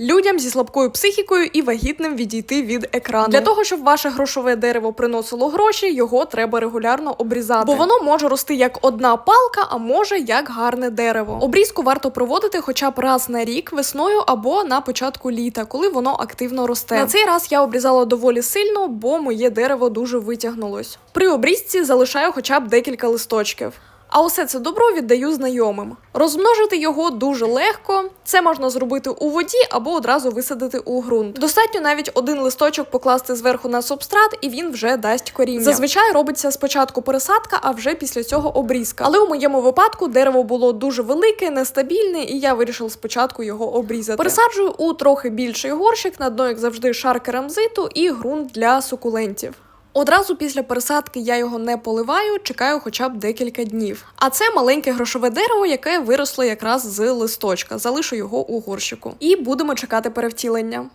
Людям зі слабкою психікою і вагітним відійти від екрану. Для того, щоб ваше грошове дерево приносило гроші, його треба регулярно обрізати. Бо воно може рости як одна палка, а може як гарне дерево. Обрізку варто проводити хоча б раз на рік весною або на початку літа, коли воно активно росте. На цей раз я обрізала доволі сильно, бо моє дерево дуже витягнулось. При обрізці залишаю хоча б декілька листочків. А усе це добро віддаю знайомим. Розмножити його дуже легко. Це можна зробити у воді або одразу висадити у ґрунт. Достатньо навіть один листочок покласти зверху на субстрат, і він вже дасть коріння. Зазвичай робиться спочатку пересадка, а вже після цього обрізка. Але у моєму випадку дерево було дуже велике, нестабільне, і я вирішила спочатку його обрізати. Пересаджую у трохи більший горщик, на дно, як завжди, шар керамзиту і ґрунт для сукулентів. Одразу після пересадки я його не поливаю, чекаю хоча б декілька днів. А це маленьке грошове дерево, яке виросло якраз з листочка. Залишу його у горщику. І будемо чекати перевтілення.